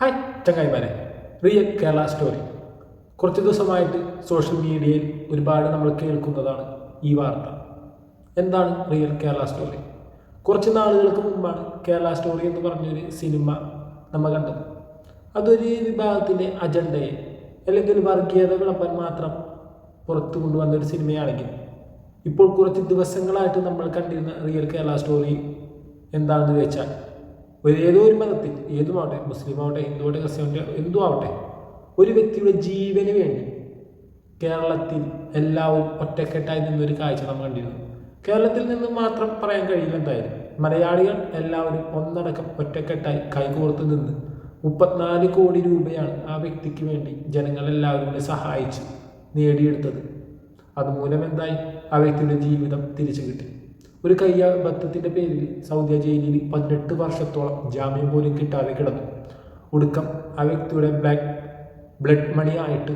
Hi ചങ്ങായിമാരെ. Real Kerala story കുറച്ച് ദിവസമായിട്ട് സോഷ്യൽ മീഡിയയിൽ ഒരുപാട് നമ്മൾ കേൾക്കുന്നതാണ് ഈ വാർത്ത. എന്താണ് റിയൽ കേരള സ്റ്റോറി കുറച്ച് നാളുകൾക്ക് മുമ്പാണ് കേരള സ്റ്റോറി എന്ന് പറഞ്ഞൊരു സിനിമ നമ്മൾ കണ്ടത്. അതൊരു വിഭാഗത്തിന്റെ അജണ്ടയെ അല്ലെങ്കിൽ വർഗീയത മാത്രം പുറത്തു കൊണ്ടുവന്ന ഒരു സിനിമയാണെങ്കിൽ ഇപ്പോൾ കുറച്ച് ദിവസങ്ങളായിട്ട് നമ്മൾ കണ്ടിരുന്ന റിയൽ കേരള സ്റ്റോറി എന്താണെന്ന് വെച്ചാൽ ഒരു ഏതോ ഒരു മതത്തിൽ ഏതുമാവട്ടെ മുസ്ലിം ആവട്ടെ ഹിന്ദു ആവട്ടെ ക്രിസ്ത്യൻ ആവട്ടെ എന്തും ആവട്ടെ ഒരു വ്യക്തിയുടെ ജീവന് വേണ്ടി കേരളത്തിൽ എല്ലാവരും ഒറ്റക്കെട്ടായി നിന്നൊരു കാഴ്ച നമ്മൾ കണ്ടിരുന്നു. കേരളത്തിൽ നിന്ന് മാത്രം പറയാൻ കഴിയില്ല എന്തായാലും. മലയാളികൾ എല്ലാവരും ഒന്നടക്കം ഒറ്റക്കെട്ടായി കൈകോർത്ത് നിന്ന് മുപ്പത്തിനാല് കോടി രൂപയാണ് ആ വ്യക്തിക്ക് വേണ്ടി ജനങ്ങളെല്ലാവരും കൂടി സഹായിച്ച് നേടിയെടുത്തത്. അതുമൂലം എന്തായി? ആ വ്യക്തിയുടെ ജീവിതം തിരിച്ചു കിട്ടി. ഒരു കയ്യബദ്ധത്തിന്റെ പേരിൽ സൗദി ജയിലിൽ പതിനെട്ട് വർഷത്തോളം ജാമ്യം പോലും കിട്ടാതെ കിടന്നു. ഒടുക്കം ആ വ്യക്തിയുടെ ബ്ലാക്ക് ബ്ലഡ് മണി ആയിട്ട്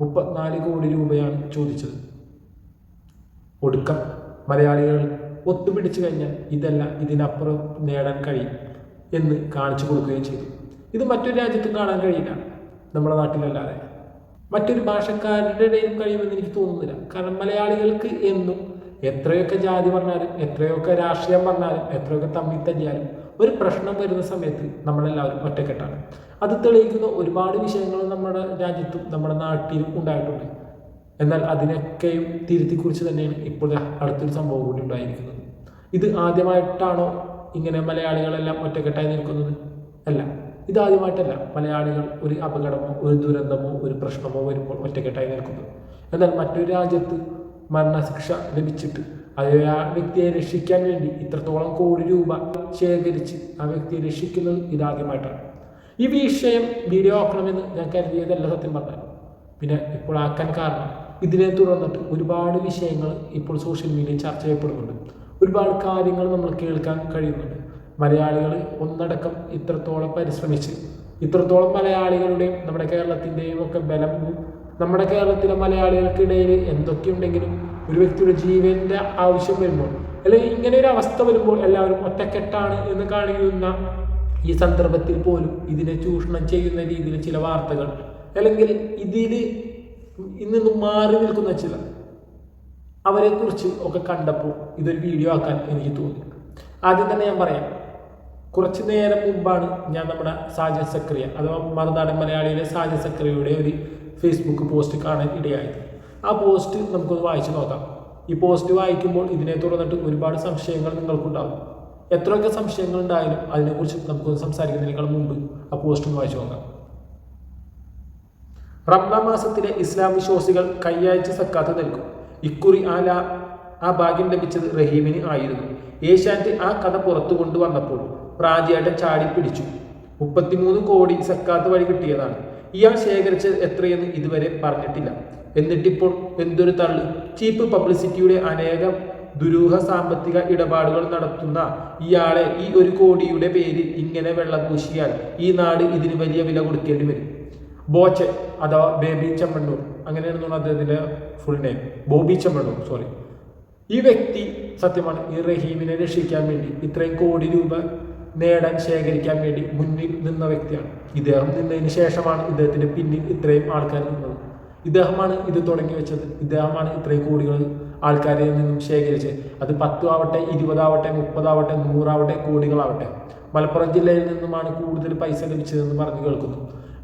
മുപ്പത്തിനാല് കോടി രൂപയാണ് ചോദിച്ചത്. ഒടുക്കം മലയാളികൾ ഒത്തുപിടിച്ചു കഴിഞ്ഞാൽ ഇതല്ല ഇതിനപ്പുറം നേടാൻ കഴിയും എന്ന് കാണിച്ചു കൊടുക്കുകയും ചെയ്തു. ഇത് മറ്റൊരു രാജ്യത്തും കാണാൻ കഴിയില്ല. നമ്മുടെ നാട്ടിലല്ലാതെ. മറ്റൊരു ഭാഷക്കാരുടെ ഇടയിലും കഴിയുമെന്ന് എനിക്ക് തോന്നുന്നില്ല. കാരണം മലയാളികൾക്ക് എന്നും എത്രയൊക്കെ ജാതി പറഞ്ഞാലും എത്രയൊക്കെ രാഷ്ട്രീയം പറഞ്ഞാലും എത്രയൊക്കെ തമ്മിൽ തല്ലിയാലും ഒരു പ്രശ്നം വരുന്ന സമയത്ത് നമ്മളെല്ലാവരും ഒറ്റക്കെട്ടാണ്. അത് തെളിയിക്കുന്ന ഒരുപാട് വിഷയങ്ങൾ നമ്മുടെ രാജ്യത്തും നമ്മുടെ നാട്ടിലും ഉണ്ടായിട്ടുണ്ട്. എന്നാൽ അതിനൊക്കെയും തിരുത്തി കുറിച്ച് തന്നെയാണ് ഇപ്പോൾ അടുത്തൊരു സംഭവം കൂടി ഉണ്ടായിരിക്കുന്നത്. ഇത് ആദ്യമായിട്ടാണോ ഇങ്ങനെ മലയാളികളെല്ലാം ഒറ്റക്കെട്ടായി നിൽക്കുന്നത്? അല്ല. ഇതാദ്യമായിട്ടല്ല മലയാളികൾ ഒരു അപകടമോ ഒരു ദുരന്തമോ ഒരു പ്രശ്നമോ വരുമ്പോൾ ഒറ്റക്കെട്ടായി നിൽക്കുന്നത്. എന്നാൽ മറ്റൊരു രാജ്യത്ത് മരണശിക്ഷ ലഭിച്ചിട്ട് അത് ആ വ്യക്തിയെ രക്ഷിക്കാൻ വേണ്ടി ഇത്രത്തോളം കോടി രൂപ ശേഖരിച്ച് ആ വ്യക്തിയെ രക്ഷിക്കുന്നത് ഇതാദ്യമായിട്ടാണ്. ഈ വിഷയം വീഡിയോ ആക്കണമെന്ന് ഞാൻ കരുതിയതല്ല സത്യം പറഞ്ഞാൽ. പിന്നെ ഇപ്പോൾ ആക്കാൻ കാരണം ഇതിനെ തുടർന്നിട്ട് ഒരുപാട് വിഷയങ്ങൾ ഇപ്പോൾ സോഷ്യൽ മീഡിയയിൽ ചർച്ച ചെയ്യപ്പെടുന്നുണ്ട്. ഒരുപാട് കാര്യങ്ങൾ നമ്മൾ കേൾക്കാൻ കഴിയുന്നുണ്ട്. മലയാളികൾ ഒന്നടക്കം ഇത്രത്തോളം പരിശ്രമിച്ച് ഇത്രത്തോളം മലയാളികളുടെയും നമ്മുടെ കേരളത്തിന്റെയും ഒക്കെ ബലം നമ്മുടെ കേരളത്തിലെ മലയാളികൾക്കിടയിൽ എന്തൊക്കെയുണ്ടെങ്കിലും ഒരു വ്യക്തിയുടെ ജീവന്റെ ആവശ്യം വരുമ്പോൾ അല്ലെങ്കിൽ ഇങ്ങനെ ഒരു അവസ്ഥ വരുമ്പോൾ എല്ലാവരും ഒറ്റക്കെട്ടാണ് എന്ന് കാണിക്കുന്ന ഈ സന്ദർഭത്തിൽ പോലും ഇതിനെ ചൂഷണം ചെയ്യുന്ന രീതിയിൽ ചില വാർത്തകൾ അല്ലെങ്കിൽ ഇതിൽ ഇന്ന് മാറി നിൽക്കുന്ന ചില അവരെക്കുറിച്ച് ഒക്കെ കണ്ടപ്പോൾ ഇതൊരു വീഡിയോ ആക്കാൻ എനിക്ക് തോന്നി. ആദ്യം തന്നെ ഞാൻ പറയാം കുറച്ച് നേരം മുമ്പാണ് ഞാൻ നമ്മുടെ സാജൻ സക്രിയ അഥവാ മറുനാടൻ മലയാളിയിലെ സാജൻ സക്രിയയുടെ ഒരു ഫേസ്ബുക്ക് പോസ്റ്റ് കാണാൻ ഇടയായത്. ആ പോസ്റ്റ് നമുക്കൊന്ന് വായിച്ചു നോക്കാം. ഈ പോസ്റ്റ് വായിക്കുമ്പോൾ ഇതിനെ തുടർന്നിട്ട് ഒരുപാട് സംശയങ്ങൾ നിങ്ങൾക്കുണ്ടാകും. എത്രയൊക്കെ സംശയങ്ങൾ ഉണ്ടായാലും അതിനെക്കുറിച്ച് നമുക്കൊന്ന് സംസാരിക്കുന്നതിനേക്കാൾ മുമ്പ് ആ പോസ്റ്റ് ഒന്ന് വായിച്ചു നോക്കാം. റംസാൻ മാസത്തിലെ ഇസ്ലാം വിശ്വാസികൾ കയ്യാഴ്ച സക്കാത്ത് നൽകും. ഇക്കുറി ആ ലാ ആ ഭാഗ്യം ലഭിച്ചത് റഹീമിന് ആയിരുന്നു. ഏഷ്യാനെറ്റ് ആ കഥ പുറത്തു കൊണ്ടുവന്നപ്പോൾ പ്രാചിയായിട്ട് ചാടി പിടിച്ചു. മുപ്പത്തിമൂന്ന് കോടി സക്കാത്ത് വഴി കിട്ടിയതാണ്. ഇയാൾ ശേഖരിച്ചത് എത്രയെന്ന് ഇതുവരെ പറഞ്ഞിട്ടില്ല. എന്നിട്ടിപ്പോൾ എന്തൊരു തള്ളു. ചീപ്പ് പബ്ലിസിറ്റിയുടെ അനേകം ദുരൂഹ സാമ്പത്തിക ഇടപാടുകൾ നടത്തുന്ന ഇയാളെ ഈ ഒരു കോടിയുടെ പേരിൽ ഇങ്ങനെ വെള്ളം പൂശിയാൽ ഈ നാട് ഇതിന് വലിയ വില കൊടുക്കേണ്ടി വരും. ബോച്ചെ അഥവാ ബേബി ചെമ്മണ്ണൂർ. അങ്ങനെയാണ് തോന്നുന്നത് അദ്ദേഹത്തിന്റെ full name Boby Chemmanur sorry ഈ വ്യക്തി സത്യമാണ് ഈ റഹീമിനെ രക്ഷിക്കാൻ വേണ്ടി ഇത്രയും കോടി രൂപ നേടാൻ ശേഖരിക്കാൻ വേണ്ടി മുന്നിൽ നിന്ന വ്യക്തിയാണ്. ഇദ്ദേഹം നിന്നതിന് ശേഷമാണ് ഇദ്ദേഹത്തിന്റെ പിന്നിൽ ഇത്രയും ആൾക്കാർ നിന്നത്. ഇദ്ദേഹമാണ് ഇത് തുടങ്ങി വെച്ചത്. ഇദ്ദേഹമാണ് ഇത്രയും കോടികൾ ആൾക്കാരിൽ നിന്നും ശേഖരിച്ചത്. അത് പത്തും ആവട്ടെ ഇരുപതാവട്ടെ മുപ്പതാവട്ടെ നൂറാവട്ടെ കോടികളാവട്ടെ. മലപ്പുറം ജില്ലയിൽ നിന്നുമാണ് കൂടുതൽ പൈസ ലഭിച്ചതെന്ന് പറഞ്ഞു കേൾക്കുന്നു.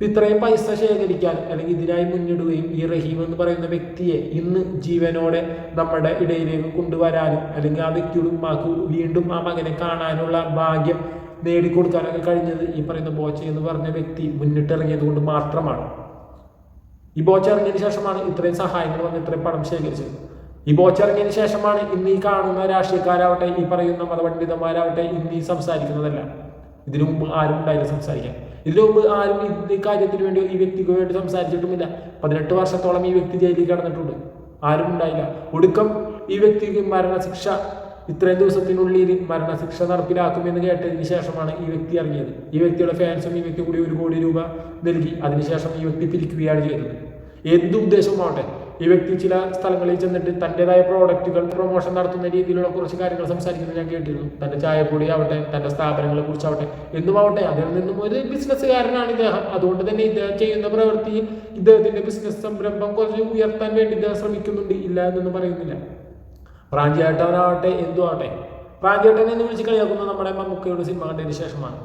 ഇത്രയും പൈസ ശേഖരിക്കാൻ അല്ലെങ്കിൽ ഇതിനായി മുന്നിടുകയും ഈ റഹീം എന്ന് പറയുന്ന വ്യക്തിയെ ഇന്ന് ജീവനോടെ നമ്മുടെ ഇടയിലേക്ക് കൊണ്ടുവരാനും അല്ലെങ്കിൽ ആ വ്യക്തിയുടെ ഉമ്മാക്ക് വീണ്ടും ആ മകനെ കാണാനുള്ള ഭാഗ്യം നേടിക്കൊടുക്കാനൊക്കെ കഴിഞ്ഞത് ഈ പറയുന്ന ബോച്ച എന്ന് പറഞ്ഞ വ്യക്തി മുന്നിട്ടിറങ്ങിയത് കൊണ്ട് മാത്രമാണ്. ഈ ബോച്ച ഇറങ്ങിയതിന് ശേഷമാണ് ഇത്രയും സഹായങ്ങൾ വന്ന് ഇത്രയും പണം ശേഖരിച്ചത്. ഈ ബോച്ച ഇറങ്ങിയതിന് ശേഷമാണ് ഇന്ന് ഈ കാണുന്ന രാഷ്ട്രീയക്കാരാവട്ടെ ഈ പറയുന്ന മതപണ്ഡിതന്മാരാവട്ടെ ഇന്ന് ഈ സംസാരിക്കുന്നതല്ല. ഇതിനു മുമ്പ് ആരും ഉണ്ടായില്ല സംസാരിക്കാൻ. ഇതിനു മുമ്പ് ആരും ഈ കാര്യത്തിന് വേണ്ടി ഈ വ്യക്തിക്ക് വേണ്ടി സംസാരിച്ചിട്ടുമില്ല. പതിനെട്ട് വർഷത്തോളം ഈ വ്യക്തി ജയിലിൽ കടന്നിട്ടുണ്ട്. ആരും ഉണ്ടായില്ല. ഒടുക്കം ഈ വ്യക്തിക്ക് മരണശിക്ഷ ഇത്രയും ദിവസത്തിനുള്ളിൽ മരണശിക്ഷ നടപ്പിലാക്കുമെന്ന് കേട്ടതിന് ശേഷമാണ് ഈ വ്യക്തി ഇറങ്ങിയത്. ഈ വ്യക്തിയുടെ ഫാൻസും ഈ വ്യക്തി കൂടി ഒരു കോടി രൂപ നൽകി. അതിനുശേഷം ഈ വ്യക്തി പിരിക്കുകയാണ് ചെയ്തത്. എന്ത് ഉദ്ദേശമാവട്ടെ ഈ വ്യക്തി ചില സ്ഥലങ്ങളിൽ ചെന്നിട്ട് തന്റെതായ പ്രോഡക്റ്റുകൾ പ്രൊമോഷൻ നടത്തുന്ന രീതിയിലുള്ള കുറച്ച് കാര്യങ്ങൾ സംസാരിക്കുന്നത് ഞാൻ കേട്ടിരുന്നു. തന്റെ ചായപ്പൊടി ആവട്ടെ തന്റെ സ്ഥാപനങ്ങളെ കുറിച്ചാവട്ടെ എന്തുമാവട്ടെ അതിൽ നിന്നും ഒരു ബിസിനസ്സുകാരനാണ് ഇദ്ദേഹം. അതുകൊണ്ട് തന്നെ ഇദ്ദേഹം ചെയ്യുന്ന പ്രവൃത്തിയിൽ ഇദ്ദേഹത്തിന്റെ ബിസിനസ് സംരംഭം കുറച്ച് ഉയർത്താൻ വേണ്ടി ഇദ്ദേഹം ശ്രമിക്കുന്നുണ്ട്. ഇല്ല എന്നൊന്നും പറയുന്നില്ല. പ്രാഞ്ചിയേട്ടവനാവട്ടെ എന്തു ആവട്ടെ പ്രാഞ്ചിയേട്ടൻ എന്ന് വിളിച്ച് കളിയാക്കുന്നത് നമ്മുടെ മമ്മൂക്കയുടെ സിനിമ കണ്ടതിന് ശേഷമാണ്.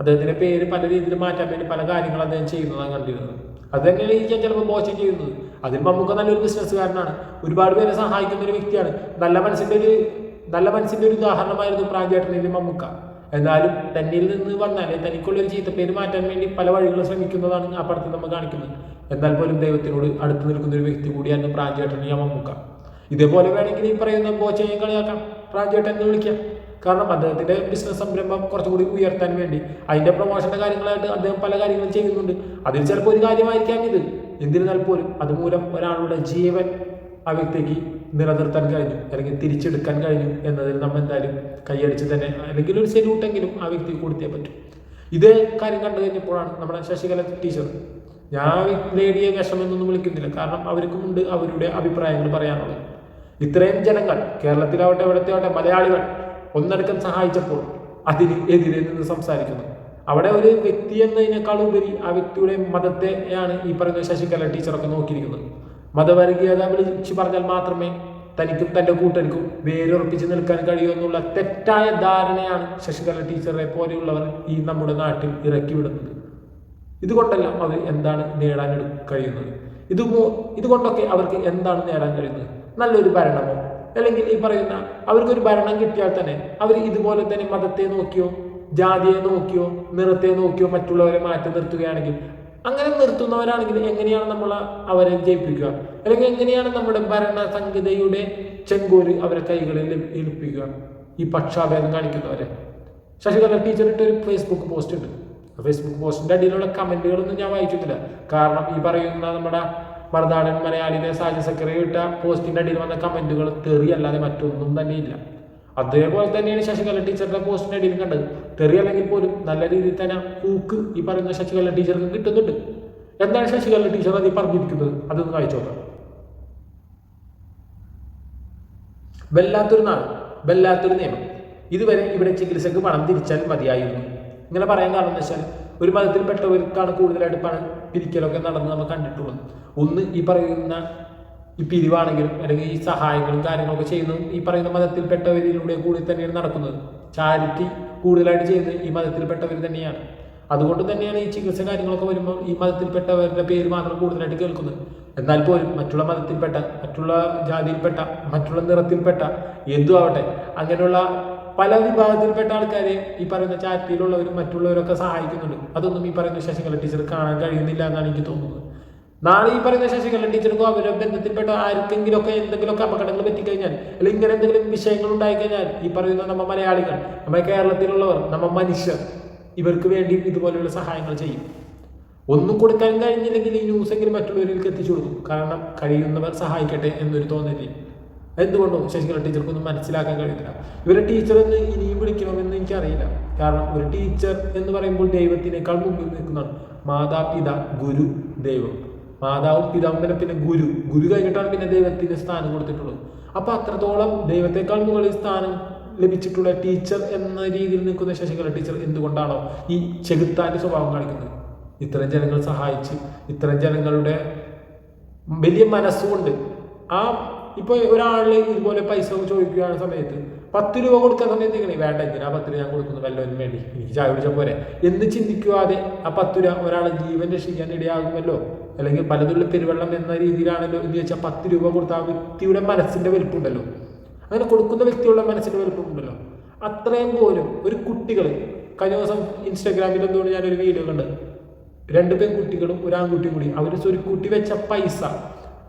അദ്ദേഹത്തിന്റെ പേര് പല രീതിയിൽ മാറ്റാൻ വേണ്ടി പല കാര്യങ്ങൾ അദ്ദേഹം ചെയ്യുന്നതാണ് കണ്ടിരുന്നത്. അത് തന്നെയാണ് ഞാൻ ചിലപ്പോൾ മോശം ചെയ്യുന്നത്. അതിന് മമ്മൂക്ക നല്ലൊരു ബിസിനസ്സുകാരനാണ്. ഒരുപാട് പേരെ സഹായിക്കുന്ന ഒരു വ്യക്തിയാണ്. നല്ല മനസ്സിന്റെ ഒരു നല്ല മനസ്സിന്റെ ഒരു ഉദാഹരണമായിരുന്നു പ്രാഞ്ചേട്ടനിൽ മമ്മൂക്ക. എന്നാലും തന്നിൽ നിന്ന് വന്നാൽ തനിക്കുള്ളൊരു ചീത്തപ്പേര് മാറ്റാൻ വേണ്ടി പല വഴികളും ശ്രമിക്കുന്നതാണ് ആ പടത്തിൽ നമ്മൾ കാണിക്കുന്നത്. എന്നാൽ പോലും ദൈവത്തിനോട് അടുത്ത് നിൽക്കുന്ന ഒരു വ്യക്തി കൂടിയാണ് പ്രാഞ്ചേട്ടൻ ഈ മമ്മൂക്ക. ഇതേപോലെ വേണമെങ്കിൽ ഈ പറയുന്ന ബോച്ചയും കളിയാക്കാം പ്രാഞ്ചേട്ടൻ എന്ന് വിളിക്കാം. കാരണം അദ്ദേഹത്തിന്റെ ബിസിനസ് സംരംഭം കുറച്ചുകൂടി ഉയർത്താൻ വേണ്ടി അതിന്റെ പ്രൊമോഷന്റെ കാര്യങ്ങളായിട്ട് അദ്ദേഹം പല കാര്യങ്ങളും ചെയ്യുന്നുണ്ട്. അതിൽ ചിലപ്പോൾ ഒരു കാര്യമായിരിക്കാം ഇത്. എന്നിരുന്നാൽ പോലും അതുമൂലം ഒരാളുടെ ജീവൻ ആ വ്യക്തിക്ക് നിലനിർത്താൻ കഴിഞ്ഞു അല്ലെങ്കിൽ തിരിച്ചെടുക്കാൻ കഴിഞ്ഞു എന്നതിൽ നമ്മൾ എന്തായാലും കൈയടിച്ച് തന്നെ അല്ലെങ്കിൽ ഒരു സെല്യൂട്ടെങ്കിലും ആ വ്യക്തിക്ക് കൊടുത്തേ പറ്റും. ഇതേ കാര്യം കണ്ടു കഴിഞ്ഞപ്പോഴാണ് നമ്മുടെ ശശികല ടീച്ചർ ഞാൻ ലേഡിയെ വിഷമെന്നൊന്നും വിളിക്കുന്നില്ല. കാരണം അവർക്കുമുണ്ട് അവരുടെ അഭിപ്രായങ്ങൾ പറയാനുള്ളത്. ഇത്രയും ജനങ്ങൾ കേരളത്തിലാവട്ടെ ഇവിടത്തെ ആവട്ടെ മലയാളികൾ ഒന്നടക്കം സഹായിച്ചപ്പോൾ അതിന് എതിരെ നിന്ന് സംസാരിക്കുന്നു. അവിടെ ഒരു വ്യക്തി എന്നതിനേക്കാൾ ഉപരി ആ വ്യക്തിയുടെ മതത്തെയാണ് ഈ പറയുന്ന ശശികല ടീച്ചറൊക്കെ നോക്കിയിരിക്കുന്നത്. മതവർഗീയത വിളിച്ചു പറഞ്ഞാൽ മാത്രമേ തനിക്കും തന്റെ കൂട്ടർക്കും വേരുറപ്പിച്ച് നിൽക്കാൻ കഴിയൂ എന്നുള്ള തെറ്റായ ധാരണയാണ് ശശികല ടീച്ചറെ പോലെയുള്ളവർ ഈ നമ്മുടെ നാട്ടിൽ ഇറക്കി വിടുന്നത് ഇതുകൊണ്ടെല്ലാം അവർ എന്താണ് നേടാൻ കഴിയുന്നത്? ഇത് ഇതുകൊണ്ടൊക്കെ അവർക്ക് എന്താണ് നേടാൻ കഴിയുന്നത്? നല്ലൊരു ഭരണമോ? അല്ലെങ്കിൽ ഈ പറയുന്ന അവർക്കൊരു ഭരണം കിട്ടിയാൽ തന്നെ അവർ ഇതുപോലെ തന്നെ മതത്തെ നോക്കിയോ ജാതിയെ നോക്കിയോ നിറത്തെ നോക്കിയോ മറ്റുള്ളവരെ മാറ്റി നിർത്തുകയാണെങ്കിൽ അങ്ങനെ നിർത്തുന്നവരാണെങ്കിൽ എങ്ങനെയാണ് നമ്മൾ അവരെ ജയിപ്പിക്കുക? അല്ലെങ്കിൽ എങ്ങനെയാണ് നമ്മുടെ ഭരണ സംഹിതയുടെ ചെങ്കോൽ അവരെ കൈകളിൽ ഏൽപ്പിക്കുക ഈ പക്ഷാഭേദം കാണിക്കുന്നവരെ. ശശികല ടീച്ചർ ഇട്ടൊരു ഫേസ്ബുക്ക് പോസ്റ്റ് ഉണ്ട്. ഫേസ്ബുക്ക് പോസ്റ്റിന്റെ അടിയിലുള്ള കമന്റുകളൊന്നും ഞാൻ വായിച്ചിട്ടില്ല. കാരണം ഈ പറയുന്ന നമ്മുടെ മറുനാടൻ മലയാളിയിലെ സാജി സെക്രട്ടറി ഇട്ട പോസ്റ്റിന്റെ അടിയിൽ വന്ന കമന്റുകൾ തെറി അല്ലാതെ മറ്റൊന്നും തന്നെ ഇല്ല അതേപോലെ തന്നെയാണ് ശശികല ടീച്ചറുടെ പോസ്റ്റിന്റെ അടിയിൽ കണ്ടത്. തെറി പോലും നല്ല രീതിയിൽ തന്നെ കൂക്ക് ഈ പറയുന്ന ശശികല ടീച്ചർക്ക് കിട്ടുന്നുണ്ട്. എന്താണ് ശശികല ടീച്ചർ അതിൽ പറഞ്ഞിരിക്കുന്നത്? അതൊന്ന് വായിച്ചു നോക്കാം. വല്ലാത്തൊരു നാൾ വല്ലാത്തൊരു നിയമം. ഇതുവരെ ഇവിടെ ചികിത്സക്ക് പണം തിരിച്ചാൽ മതിയായിരുന്നു. ഇങ്ങനെ പറയാൻ കാരണം എന്ന് വെച്ചാൽ ഒരു മതത്തിൽപ്പെട്ടവർക്കാണ് കൂടുതലായിട്ട് പണം പിരിക്കലൊക്കെ നടന്ന് നമ്മൾ കണ്ടിട്ടുള്ളത് ഒന്ന് ഈ പറയുന്ന ഈ പിരിവാണെങ്കിലും അല്ലെങ്കിൽ ഈ സഹായങ്ങളും കാര്യങ്ങളൊക്കെ ചെയ്യുന്നതും ഈ പറയുന്ന മതത്തിൽപ്പെട്ടവരിലൂടെ കൂടി തന്നെയാണ് നടക്കുന്നത്. ചാരിറ്റി കൂടുതലായിട്ട് ചെയ്യുന്നത് ഈ മതത്തിൽപ്പെട്ടവർ തന്നെയാണ്. അതുകൊണ്ട് തന്നെയാണ് ഈ ചികിത്സ കാര്യങ്ങളൊക്കെ വരുമ്പോൾ ഈ മതത്തിൽപ്പെട്ടവരുടെ പേര് മാത്രം കൂടുതലായിട്ട് കേൾക്കുന്നത്. എന്നാൽ പോലും മറ്റുള്ള മതത്തിൽപ്പെട്ട മറ്റുള്ള ജാതിയിൽപ്പെട്ട മറ്റുള്ള നിറത്തിൽപ്പെട്ട എന്തു ആവട്ടെ അങ്ങനെയുള്ള പല വിഭാഗത്തിൽപ്പെട്ട ആൾക്കാരെ ഈ പറയുന്ന ചാരിറ്റിയിലുള്ളവരും മറ്റുള്ളവരൊക്കെ സഹായിക്കുന്നുണ്ട്. അതൊന്നും ഈ പറയുന്ന ശശികല ടീച്ചർ കാണാൻ കഴിയുന്നില്ല എന്നാണ് എനിക്ക് തോന്നുന്നത്. നാളെ ഈ പറയുന്ന ശശികല ടീച്ചർക്കോ അവരുടെ ബന്ധത്തിൽപ്പെട്ട ആർക്കെങ്കിലുമൊക്കെ എന്തെങ്കിലുമൊക്കെ അപകടങ്ങൾ പറ്റിക്കഴിഞ്ഞാൽ അല്ലെങ്കിൽ ഇങ്ങനെ എന്തെങ്കിലും വിഷയങ്ങൾ ഉണ്ടായിക്കഴിഞ്ഞാൽ ഈ പറയുന്ന നമ്മ മലയാളികൾ നമ്മുടെ കേരളത്തിലുള്ളവർ നമ്മ മനുഷ്യർ ഇവർക്ക് വേണ്ടി ഇതുപോലെയുള്ള സഹായങ്ങൾ ചെയ്യും. ഒന്നും കൊടുക്കാൻ കഴിഞ്ഞില്ലെങ്കിൽ ഈ ന്യൂസ് എങ്കിലും മറ്റുള്ളവരിലേക്ക് എത്തിച്ചു കൊടുക്കും. കാരണം കഴിയുന്നവർ സഹായിക്കട്ടെ എന്നൊരു തോന്നൽ എന്തുകൊണ്ടും ശശികല ടീച്ചർക്കൊന്നും മനസ്സിലാക്കാൻ കഴിയുന്നില്ല. ഇവരെ ടീച്ചർ എന്ന് ഇനിയും വിളിക്കണമെന്ന് എനിക്കറിയില്ല. കാരണം ഒരു ടീച്ചർ എന്ന് പറയുമ്പോൾ ദൈവത്തിനേക്കാൾ മുമ്പിൽ നിൽക്കുന്നതാണ് മാതാപിത ഗുരു ദൈവം. മാതാവും പിതാവും പിന്നെ ഗുരു. ഗുരു കഴിഞ്ഞിട്ടാണ് പിന്നെ ദൈവത്തിന് സ്ഥാനം കൊടുത്തിട്ടുള്ളത്. അപ്പൊ അത്രത്തോളം ദൈവത്തെക്കാൾ മുകളിൽ സ്ഥാനം ലഭിച്ചിട്ടുള്ള ടീച്ചർ എന്ന രീതിയിൽ നിൽക്കുന്ന ശശികല ടീച്ചർ എന്തുകൊണ്ടാണോ ഈ ചെകുത്താന്റെ സ്വഭാവം കാണിക്കുന്നത്? ഇത്തരം ജനങ്ങൾ സഹായിച്ച് ഇത്തരം ജനങ്ങളുടെ വലിയ മനസ്സുകൊണ്ട് ആ ഇപ്പൊ ഒരാളിൽ ഇതുപോലെ പൈസ ചോദിക്കുകയാണ് സമയത്ത് പത്ത് രൂപ കൊടുക്കുന്ന സമയത്ത് ഇങ്ങനെ വേണ്ട എന്തിനാ പത്ത് രൂപ ഞാൻ കൊടുക്കുന്നു വല്ലവനും വേണ്ടി എനിക്ക് ചായ കുടിച്ചാൽ പോരെ. എന്ന് ചിന്തിക്കുവാതെ ആ പത്ത് രൂപ ഒരാളെ ജീവൻ രക്ഷിക്കാൻ ഇടയാകുമല്ലോ? അല്ലെങ്കിൽ പലതുള്ള പെരുവെള്ളം എന്ന രീതിയിലാണല്ലോ എന്ന് വെച്ചാൽ പത്ത് രൂപ കൊടുത്ത ആ വ്യക്തിയുടെ മനസ്സിന്റെ വലിപ്പുണ്ടല്ലോ. അങ്ങനെ കൊടുക്കുന്ന വ്യക്തിയുള്ള മനസ്സിന്റെ വലിപ്പമുണ്ടല്ലോ അത്രയും പോലും ഒരു കുട്ടികൾ കഴിഞ്ഞ ദിവസം ഇൻസ്റ്റാഗ്രാമിൽ എന്തുകൊണ്ട് ഞാനൊരു വീഡിയോ കണ്ടത് രണ്ട് പെൺകുട്ടികളും ഒരു ആൺകുട്ടിയും കൂടി. അവർ സ്വരുക്കൂട്ടി വെച്ച പൈസ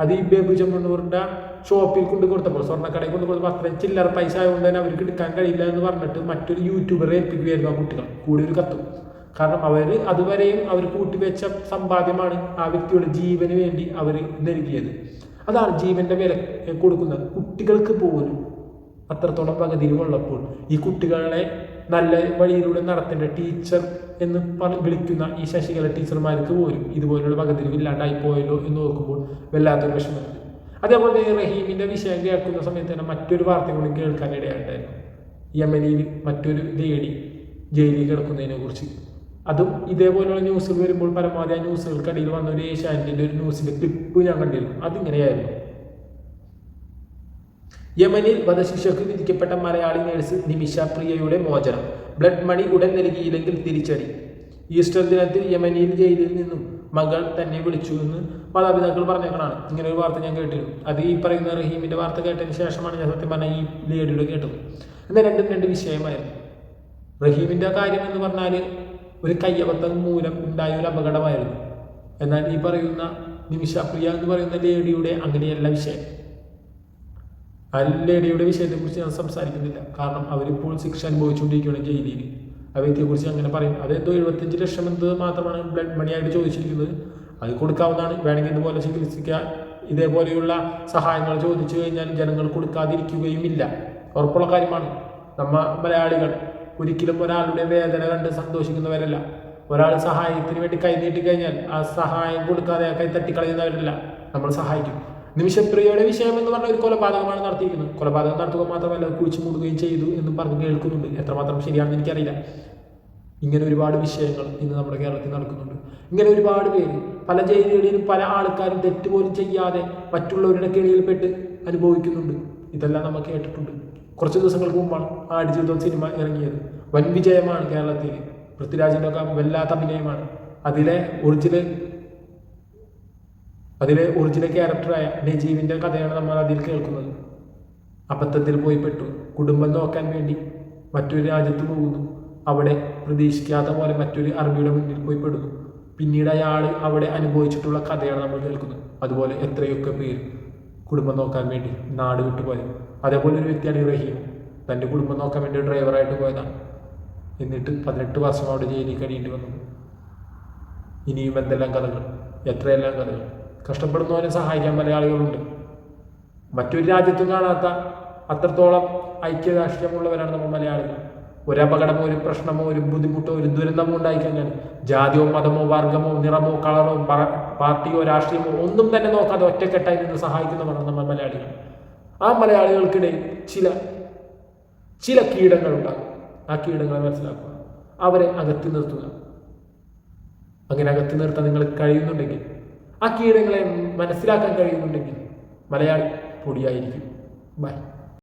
അത് ഈ ബേബു ചെമ്മണ്ണൂറിന്റെ ഷോപ്പിൽ കൊണ്ട് കൊടുത്തപ്പോൾ സ്വർണക്കടയിൽ കൊണ്ട് കൊടുത്തപ്പോൾ അത്രയും ചില്ലറ പൈസ ആയതുകൊണ്ട് തന്നെ അവർക്ക് എടുക്കാൻ കഴിയില്ല എന്ന് പറഞ്ഞിട്ട് മറ്റൊരു യൂട്യൂബറെ ഏൽപ്പിക്കുകയായിരുന്നു ആ കുട്ടികൾ. കൂടി ഒരു കത്തും. കാരണം അവർ അതുവരെയും അവർ കൂട്ടിവെച്ച സമ്പാദ്യമാണ് ആ വ്യക്തിയുടെ ജീവന് വേണ്ടി അവർ നൽകിയത്. അതാണ് ജീവന്റെ വില കൊടുക്കുന്നത്. കുട്ടികൾക്ക് പോലും അത്രത്തോളം പകുതിയുള്ളപ്പോൾ ഈ കുട്ടികളെ നല്ല വഴിയിലൂടെ നടത്തേണ്ട ടീച്ചർ എന്ന് വിളിക്കുന്ന ഈ ശശികല ടീച്ചർമാർക്ക് പോലും ഇതുപോലുള്ള പകുതിരിവില്ലാണ്ടായി പോയല്ലോ എന്ന് നോക്കുമ്പോൾ വല്ലാത്തൊരു വിഷമമുണ്ട്. അതേപോലെ തന്നെ റഹീമിന്റെ വിഷയം കേൾക്കുന്ന സമയത്ത് തന്നെ മറ്റൊരു വാർത്ത കൂടി കേൾക്കാനിടയായിട്ടായിരുന്നു യമനിയിൽ മറ്റൊരു ലേഡി ജയിലിൽ കിടക്കുന്നതിനെ കുറിച്ച്. അതും ഇതേപോലെയുള്ള ന്യൂസുകൾ വരുമ്പോൾ പരമാവധി ആ ന്യൂസുകൾക്കിടയിൽ വന്ന ഒരു ഏഷ്യാനെറ്റിന്റെ ഒരു ന്യൂസിന്റെ ക്ലിപ്പ് ഞാൻ കണ്ടിരുന്നു. അതിങ്ങനെയായിരുന്നു. യമനിൽ വധശിക്ഷയ്ക്ക് വിധിക്കപ്പെട്ട മലയാളി നേഴ്സ് നിമിഷ പ്രിയയുടെ മോചനം. ബ്ലഡ് മണി ഉടൻ നൽകിയില്ലെങ്കിൽ തിരിച്ചടി. ഈസ്റ്റർ ദിനത്തിൽ യമനിയിൽ ജയിലിൽ നിന്നും മകൾ തന്നെ വിളിച്ചു എന്ന് മാതാപിതാക്കൾ പറഞ്ഞേക്കണാണ് ഇങ്ങനെ ഒരു വാർത്ത ഞാൻ കേട്ടിരുന്നു. അത് ഈ പറയുന്ന റഹീമിന്റെ വാർത്ത കേട്ടതിന് ശേഷമാണ് ഞാൻ സത്യം പറഞ്ഞ ഈ ലേഡിയുടെ കേട്ടത്. എന്നാൽ രണ്ടും രണ്ട് വിഷയമായിരുന്നു. റഹീമിന്റെ കാര്യം എന്ന് പറഞ്ഞാൽ ഒരു കയ്യബദ്ധം മൂലം ഉണ്ടായ ഒരു അപകടമായിരുന്നു. എന്നാൽ ഈ പറയുന്ന നിമിഷപ്രിയ എന്ന് പറയുന്ന ലേഡിയുടെ അങ്ങനെയല്ല വിഷയം. ആ ലേഡിയുടെ വിഷയത്തെക്കുറിച്ച് ഞാൻ സംസാരിക്കുന്നില്ല. കാരണം അവരിപ്പോൾ ശിക്ഷ അനുഭവിച്ചുകൊണ്ടിരിക്കുകയാണ് ജയിലിൽ. ആ വ്യക്തിയെക്കുറിച്ച് അങ്ങനെ പറയും. അതെന്തോ എഴുപത്തഞ്ച് ലക്ഷം എന്നത് മാത്രമാണ് ബ്ലഡ് മണിയായിട്ട് ചോദിച്ചിരിക്കുന്നത്. അത് കൊടുക്കാവുന്നതാണ്. വേണമെങ്കിൽ ഇതുപോലെ ചികിത്സിക്കാൻ ഇതേപോലെയുള്ള സഹായങ്ങൾ ചോദിച്ചു കഴിഞ്ഞാൽ ജനങ്ങൾ കൊടുക്കാതിരിക്കുകയുമില്ല. ഉറപ്പുള്ള കാര്യമാണ്. നമ്മ മലയാളികൾ ഒരിക്കലും ഒരാളുടെ വേദന കണ്ട് സന്തോഷിക്കുന്നവരല്ല. ഒരാൾ സഹായത്തിന് വേണ്ടി കൈ നീട്ടി കഴിഞ്ഞാൽ ആ സഹായം കൊടുക്കാതെ ആ കൈ തട്ടിക്കളയുന്നവരല്ല. നമ്മൾ സഹായിക്കും. നിമിഷപ്രിയയുടെ വിഷയം എന്ന് പറഞ്ഞ ഒരു കൊലപാതകമാണ് നടത്തിയിരിക്കുന്നത്. കൊലപാതകം നടത്തുക മാത്രമല്ല കുഴിച്ചു മൂടുകയും ചെയ്തു എന്ന് പറഞ്ഞ് കേൾക്കുന്നുണ്ട്. എത്രമാത്രം ശരിയാണെന്ന് എനിക്കറിയില്ല. ഇങ്ങനെ ഒരുപാട് വിഷയങ്ങൾ ഇന്ന് നമ്മുടെ കേരളത്തിൽ നടക്കുന്നുണ്ട്. ഇങ്ങനെ ഒരുപാട് പേര് പല ജയിലുകളിലും പല ആൾക്കാരും തെറ്റ് പോലും ചെയ്യാതെ മറ്റുള്ളവരുടെ കെണിയിൽപ്പെട്ട് അനുഭവിക്കുന്നുണ്ട്. ഇതെല്ലാം നമ്മൾ കേട്ടിട്ടുണ്ട്. കുറച്ച് ദിവസങ്ങൾക്ക് മുമ്പാണ് ആടുജീവിതം സിനിമ ഇറങ്ങിയത്. വൻ വിജയമാണ് കേരളത്തിൽ. പൃഥ്വിരാജിന്റെ ഒക്കെ വല്ലാത്ത അഭിനയമാണ്. അതിലെ ഒറിജിനൽ അതിലെ ഒറിജിനൽ ക്യാരക്ടറായ നജീവിന്റെ കഥയാണ് നമ്മൾ അതിൽ കേൾക്കുന്നത്. അബദ്ധത്തിൽ പോയി പെട്ടു. കുടുംബം നോക്കാൻ വേണ്ടി മറ്റൊരു രാജ്യത്ത് പോകുന്നു. അവിടെ പ്രതീക്ഷിക്കാത്ത പോലെ മറ്റൊരു അറബിയുടെ മുന്നിൽ പോയി പെടുന്നു. പിന്നീട് അയാൾ അവിടെ അനുഭവിച്ചിട്ടുള്ള കഥയാണ് നമ്മൾ കേൾക്കുന്നത്. അതുപോലെ എത്രയൊക്കെ പേര് കുടുംബം നോക്കാൻ വേണ്ടി നാട് വിട്ടു പോയത്. അതേപോലെ ഒരു വ്യക്തിയാണ് റഹീം തന്റെ കുടുംബം നോക്കാൻ വേണ്ടി ഡ്രൈവറായിട്ട് പോയതാണ്. എന്നിട്ട് പതിനെട്ട് വർഷം അവിടെ ജയിലിൽ കഴിയേണ്ടി വന്നു. ഇനിയും എന്തെല്ലാം കഥകൾ? എത്രയെല്ലാം കഥകൾ? കഷ്ടപ്പെടുന്നവനെ സഹായിക്കാൻ മലയാളികളുണ്ട്. മറ്റൊരു രാജ്യത്തും കാണാത്ത അത്രത്തോളം ഐക്യരാഷ്ട്രീയമുള്ളവരാണ് നമ്മൾ മലയാളികൾ. ഒരു അപകടമോ ഒരു പ്രശ്നമോ ഒരു ബുദ്ധിമുട്ടോ ഒരു ദുരന്തമോ ഉണ്ടായിക്കഴിഞ്ഞാൽ ജാതിയോ മതമോ വർഗമോ നിറമോ കളറോ പാർട്ടിയോ രാഷ്ട്രീയമോ ഒന്നും തന്നെ നോക്കാതെ ഒറ്റക്കെട്ടായി നിന്ന് സഹായിക്കുന്നവരാണ് നമ്മൾ മലയാളികൾ. ആ മലയാളികൾക്കിടയിൽ ചില ചില കീടങ്ങൾ കീടങ്ങളുണ്ടാകും. ആ കീടങ്ങളെ മനസ്സിലാക്കുക. അവരെ അകത്തി നിർത്തുക. അങ്ങനെ അകത്തി നിർത്താൻ നിങ്ങൾ കഴിയുന്നുണ്ടെങ്കിൽ ആ കീടങ്ങളെ മനസ്സിലാക്കാൻ കഴിയുന്നുണ്ടെങ്കിൽ മലയാളി പൊടിയായിരിക്കും. ബൈ